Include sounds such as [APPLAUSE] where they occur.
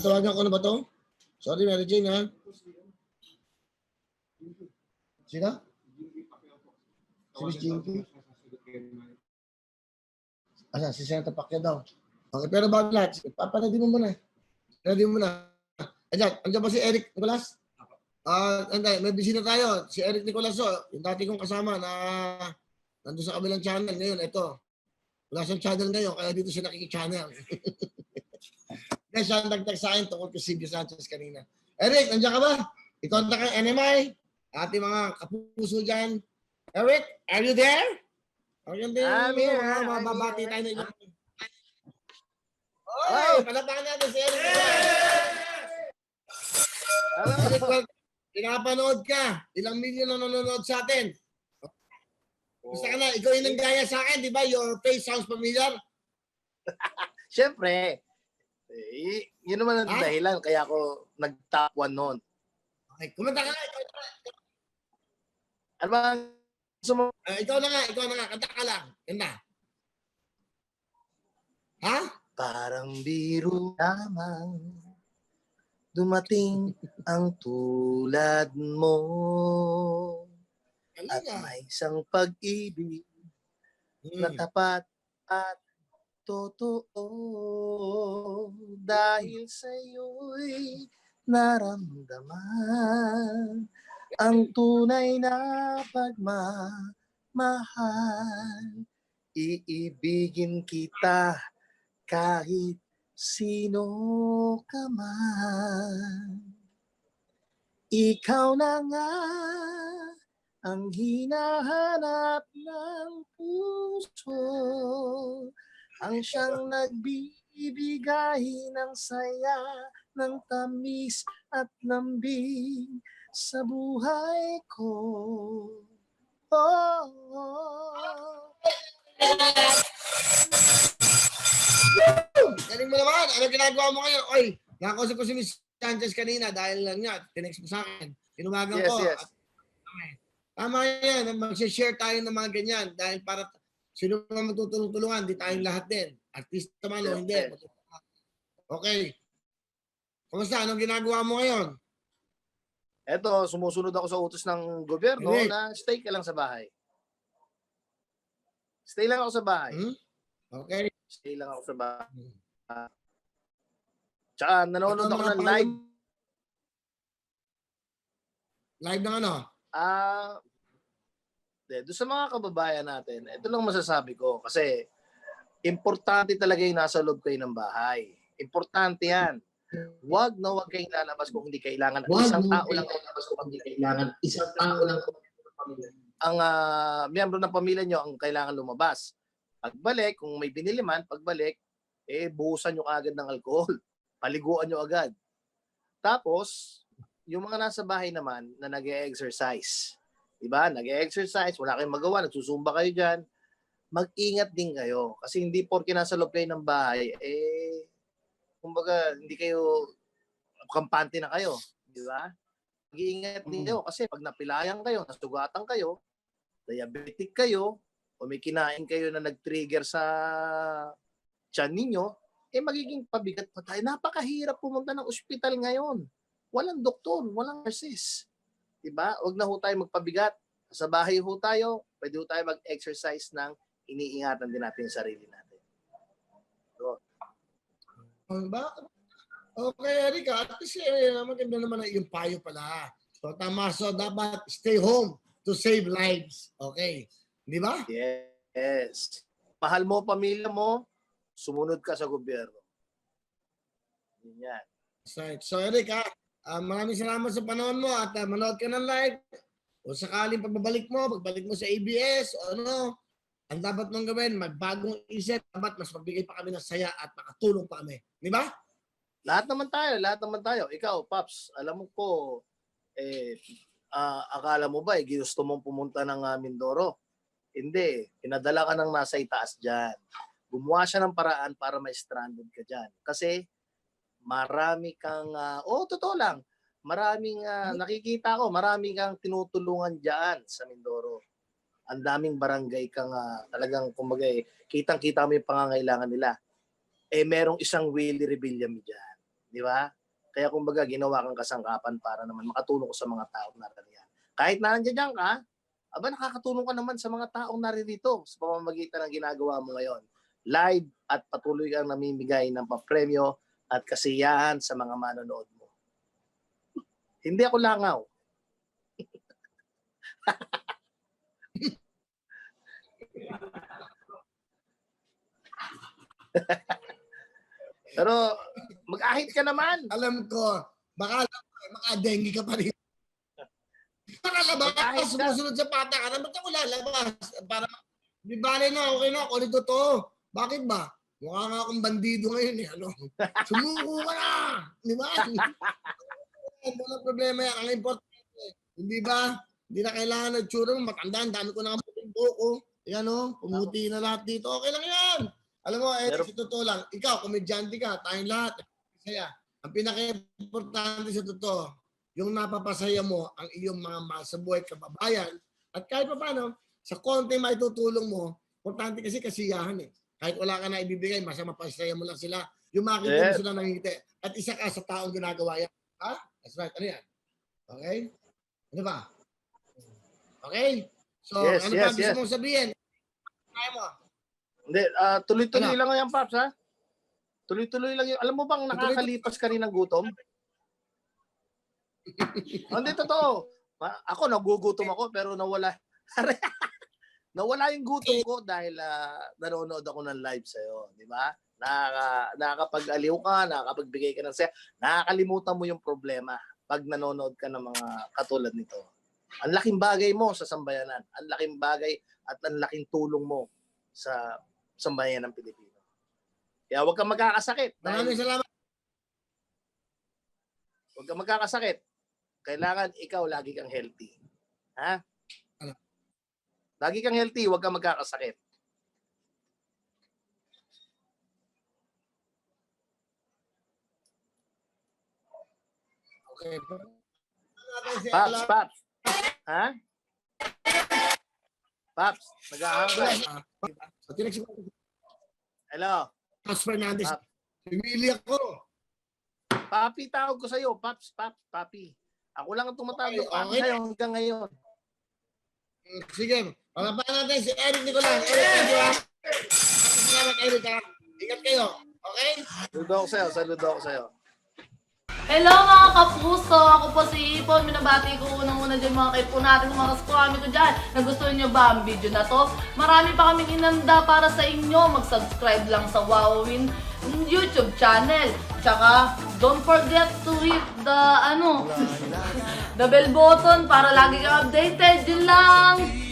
Tawagan ko na ba to? Sorry, Mary Jane, ha? Sino? Si Miss Jinky? Asa, si Senator Pacquiao daw. Okay, pero bago lahat, papanadi mo muna. Ready mo muna. Ayan, andyan ba si Eric Nicolas? Ah, anday, may bisita tayo. Si Eric Nicolas, oh, yung dati kong kasama na nandun sa kabilang channel. Ngayon, ito. Wala siyang channel ngayon, kaya dito siya nakiki-channel. [LAUGHS] Dahil siya ang nagtag sa akin tungkol kay Silvio Sanchez kanina. Eric, nandiyan ka ba? I-contact ang NMI. Ating mga kapuso dyan. Eric, are you there? Are you there? I'm here, Mga I'm mababati tayo na ilang. Oy, palapakan natin si Eric. Eric, well, pinapanood ka. Ilang milyon na nanonood sa atin. Gusto ka na, ikaw yung nanggaya sa akin, di ba? Your face sounds familiar. [LAUGHS] Siyempre, eh, yun naman ang Ah? dahilan kaya ako nag-top one noon. Okay, kumanta ka na. Ikaw, na. Ano ba ang gusto mo? Ah, ikaw na nga, ikaw na nga. Kanta ka lang. Kanta. Ha? Parang biro lamang dumating ang tulad mo Ano at nga? may isang pag-ibig na Hmm. tapat at totoo dahil sa iyo'y naramdaman ang tunay na pagmamahal. Iibigin kita kahit sino ka man. Ikaw na nga ang hinahanap ng puso ang siyang nagbibigay ng saya ng tamis at lambing sa buhay ko. Oh, Galing mo naman. Ano ginagawa mo ngayon? Oy, nakakusap ko si Miss Sanchez kanina dahil lang niya. Tinext mo sa akin. Tinumagan Yes, ko. yes. At-. Tama yan. Mag-share tayo ng mga ganyan. Dahil para sino man matutulong-tulungan, di tayong lahat din. Artista man o hindi. Okay. Kumusta? Anong ginagawa mo ngayon? eto, sumusunod ako sa utos ng gobyerno Correct. na stay ka lang sa bahay. Stay lang ako sa bahay. Hmm? Okay. Stay lang ako sa bahay. Hmm. Tsaka nanonood Ano ako mga ng live. Live ng ano? Ah, uh, doon sa mga kababayan natin, ito lang masasabi ko kasi importante talaga yung nasa loob kayo ng bahay. Importante yan. Huwag na huwag kayong lalabas kung hindi kailangan. Huwag Isang tao lang huwag lalabas kung hindi kailangan. Isang tao lang ang ah, miyembro ng pamilya nyo ang kailangan lumabas. Pagbalik, kung may binili man, pagbalik, eh, buhusan nyo agad ng alcohol. [LAUGHS] Paliguan nyo agad. Tapos, yung mga nasa bahay naman na nag exercise Diba? nag exercise wala kayong magawa, nagsusumba kayo dyan. Mag-ingat din kayo. Kasi hindi porke nasa loob kayo ng bahay, eh, kumbaga, hindi kayo, kampante na kayo. Di ba? Mag-iingat din Mm. kayo kasi pag napilayan kayo, nasugatan kayo, diabetic kayo, o may kinain kayo na nag-trigger sa tiyan ninyo, eh magiging pabigat pa tayo. Napakahirap pumunta ng ospital ngayon. Walang doktor, walang nurses. Diba? Huwag na ho tayo magpabigat. Sa bahay ho tayo, pwede ho tayo mag-exercise ng iniingatan din natin yung sarili natin. Oh, ba? Okay, Erika. At least eh, maganda naman iyong payo pala. So, tama. So, dapat stay home to save lives. Okay. Di ba? Yes. Mahal mo pamilya mo, sumunod ka sa gobyerno. Yan. Right. So, Erika, ah, maraming salamat sa panahon mo at ah, manood ka ng live. O sakaling pagbabalik mo, pagbalik mo sa ABS, o ano, ang dapat mong gawin, magbagong isip, dapat mas magbigay pa kami ng saya at makatulong pa kami. Di ba? Lahat naman tayo, lahat naman tayo. Ikaw, Paps, alam mo po, eh, ah, akala mo ba, eh, gusto mong pumunta ng ah, Mindoro? Hindi. Pinadala ka ng nasa itaas dyan. Gumawa siya ng paraan para ma-stranded ka dyan. Kasi, marami kang, ah, oh, totoo lang, maraming, ah, nakikita ko, marami kang tinutulungan dyan sa Mindoro. Ang daming barangay kang ah, talagang, kumbaga, eh, kitang-kita mo yung pangangailangan nila. Eh, merong isang Willie Rebillame dyan Di ba? Kaya kumbaga ginawa kang kasangkapan para naman makatulong ko sa mga taong naririyan. Kahit na nandiyan ka, aba nakakatulong ka naman sa mga taong naririto sa pamamagitan ng ginagawa mo ngayon. Live at patuloy kang namimigay ng papremyo at kasiyahan sa mga manonood mo. [LAUGHS] Hindi ako langaw. [LAUGHS] Pero mag-ahit ka naman. Alam ko, baka maka-dengue ka pa rin. Para labas, na- sumusunod sa pata ka, ba't ako lalabas? Para, di bale na, okay na, kung ito to. Bakit ba? Mukha nga akong bandido ngayon eh, ano? Sumuko ka na! Di ba? Walang problema yan. Ang importante, hindi ba? Hindi na kailangan ng tsura mo, matanda, ang dami ko na ang buko. Yan o, pumuti na lahat dito. Okay lang yan. Alam mo, eh, Pero- sa totoo lang, ikaw, komedyante ka, tayong lahat. Kaya, ang pinaka-importante sa totoo, yung napapasaya mo ang iyong mga mahal sa buhay kababayan at kahit pa paano, sa konti maitutulong mo, importante kasi kasiyahan eh. Kahit wala ka na ibibigay, basta mapasaya mo lang sila. Yung makita mo Yes. sila nangingiti. At isa ka sa taong ginagawa yan. Ha? That's right. Ano yan? Okay? Ano ba? Okay? So, Yes, ano yes, pa gusto yes. mong sabihin? Kaya mo. Hindi, ah, tuloy-tuloy Ano? lang yan, Paps, ha? Tuloy-tuloy lang yun. Alam mo bang nakakalipas ka rin ng gutom? [LAUGHS] Hindi, totoo. Ako, nagugutom ako, pero nawala. [LAUGHS] nawala yung gutom ko dahil ah, nanonood ako ng live sa'yo. Di ba? Nakaka, nakakapag-aliw ka, nakakapagbigay ka ng saya. Nakakalimutan mo yung problema pag nanonood ka ng mga katulad nito. Ang laking bagay mo sa sambayanan. Ang laking bagay at ang laking tulong mo sa sambayan ng Pilipino. Kaya huwag kang magkakasakit. Maraming salamat. huwag kang magkakasakit. Kailangan ikaw lagi kang healthy. Ha? Lagi kang healthy, huwag kang magkakasakit. Okay. Paps, Paps. Ha? Paps, tinex ko, Hello. Paps Fernandez. Ah. Pumili ako. Papi, tawag ko sa'yo. Paps, Paps, Papi. Ako lang ang tumatawag Okay, okay. hanggang ngayon. Mm, Sige. Palapakan natin si Eric Nicolas. Eric, thank you ha. Salamat, Eric ha. Ingat kayo. Okay? Saludo ako sa'yo, saludo ako sa'yo. Hello mga kapuso! Ako po si Ipon. Minabati ko unang-una dyan mga kaipo natin, mga kaskwami ko dyan. Nagustuhan nyo ba ang video na to? Marami pa kaming inanda para sa inyo. Mag-subscribe lang sa Wowin YouTube channel. Tsaka, don't forget to hit the, ano, [LAUGHS] the bell button para lagi kang updated. Yun lang!